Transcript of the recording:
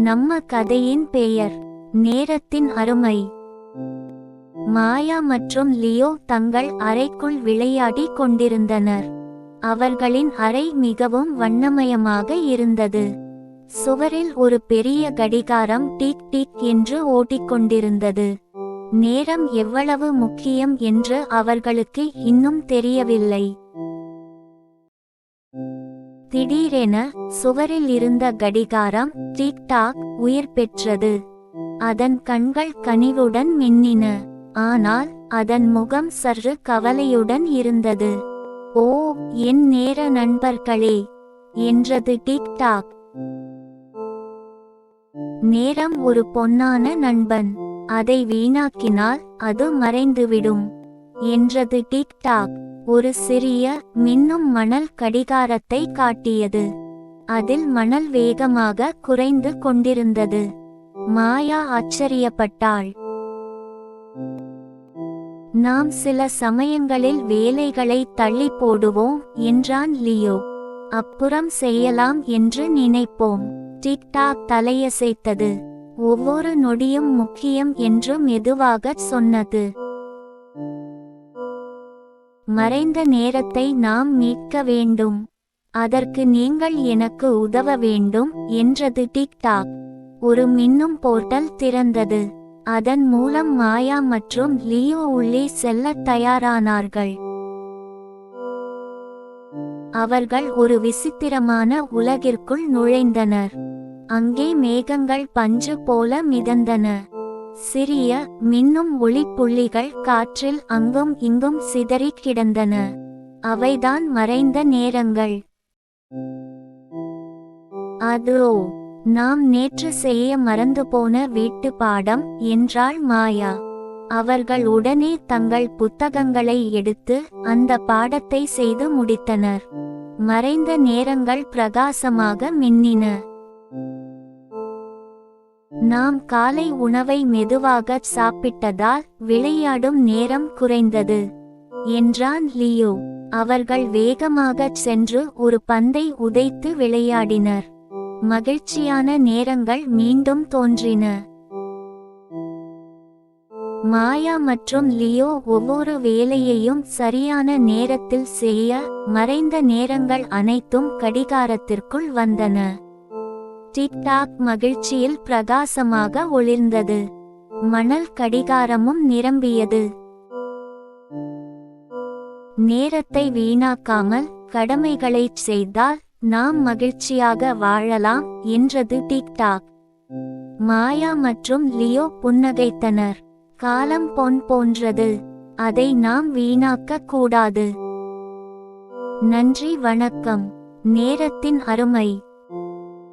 நம்ம கதையின் பெயர் நேரத்தின் அருமை. மாயா மற்றும் லியோ தங்கள் அறைக்குள் விளையாடி கொண்டிருந்தனர். அவர்களின் அறை மிகவும் வண்ணமயமாக இருந்தது. சுவரில் ஒரு பெரிய கடிகாரம் டிக் டிக் என்று ஓடிக்கொண்டிருந்தது நேரம் எவ்வளவு முக்கியம் என்று அவர்களுக்கு இன்னும் தெரியவில்லை. திடீரென சுவரில் இருந்த கடிகாரம் டிக் டாக் உயிர் பெற்றது. அதன் கண்கள் கனிவுடன் மின்னின. ஆனால் அதன் முகம் சற்று கவலையுடன் இருந்தது. ஓ என் நேர நண்பர்களே என்றது டிக் டாக். நேரம் ஒரு பொன்னான நண்பன். அதை வீணாக்கினால் அது மறைந்துவிடும் என்றது டிக் டாக். ஒரு சிறிய மின்னும் மணல் கடிகாரத்தை காட்டியது. அதில் மணல் வேகமாக குறைந்து கொண்டிருந்தது. மாயா ஆச்சரியப்பட்டாள். நாம் சில சமயங்களில் வேலைகளை தள்ளி போடுவோம் என்றான் லியோ. அப்புறம் செய்யலாம் என்று நினைப்போம். டிக்டாக் தலையசைத்தது. ஒவ்வொரு நொடியும் முக்கியம் என்று மெதுவாகச் சொன்னது. மறைந்த நேரத்தை நாம் மீட்க வேண்டும். அதற்கு நீங்கள் எனக்கு உதவ வேண்டும் என்றது டிக்டாக். ஒரு மின்னும் போர்ட்டல் திறந்தது. அதன் மூலம் மாயா மற்றும் லியோ உள்ளே செல்லத் தயாரானார்கள். அவர்கள் ஒரு விசித்திரமான உலகிற்குள் நுழைந்தனர். அங்கே மேகங்கள் பஞ்சு போல மிதந்தன. சிறிய மின்னும் ஒளிப்புள்ளிகள் காற்றில் அங்கும் இங்கும் சிதறிக் கிடந்தன. அவைதான் மறைந்த நேரங்கள். அதோ நாம் நேற்று செய்ய மறந்து போன வீட்டு பாடம் என்றாள் மாயா. அவர்கள் உடனே தங்கள் புத்தகங்களை எடுத்து அந்த பாடத்தை செய்து முடித்தனர். மறைந்த நேரங்கள் பிரகாசமாக மின்னின. நாம் காலை உணவை மெதுவாக சாப்பிட்டதால் விளையாடும் நேரம் குறைந்தது என்றான் லியோ. அவர்கள் வேகமாகச் சென்று ஒரு பந்தை உதைத்து விளையாடினர். மகிழ்ச்சியான நேரங்கள் மீண்டும் தோன்றின. மாயா மற்றும் லியோ ஒவ்வொரு வேலையையும் சரியான நேரத்தில் செய்ய மறைந்த நேரங்கள் அனைத்தும் கடிகாரத்திற்குள் வந்தன. டிக்டாக் மகிழ்ச்சியில் பிரகாசமாக ஒளிர்ந்தது. மணல் கடிகாரமும் நிரம்பியது. நேரத்தை வீணாக்காமல் கடமைகளைச் செய்தால் நாம் மகிழ்ச்சியாக வாழலாம் என்றது டிக்டாக் மாயா மற்றும் லியோ புன்னகைத்தனர். காலம் பொன் போன்றது. அதை நாம் வீணாக்க கூடாது. நன்றி வணக்கம். நேரத்தின் அருமை.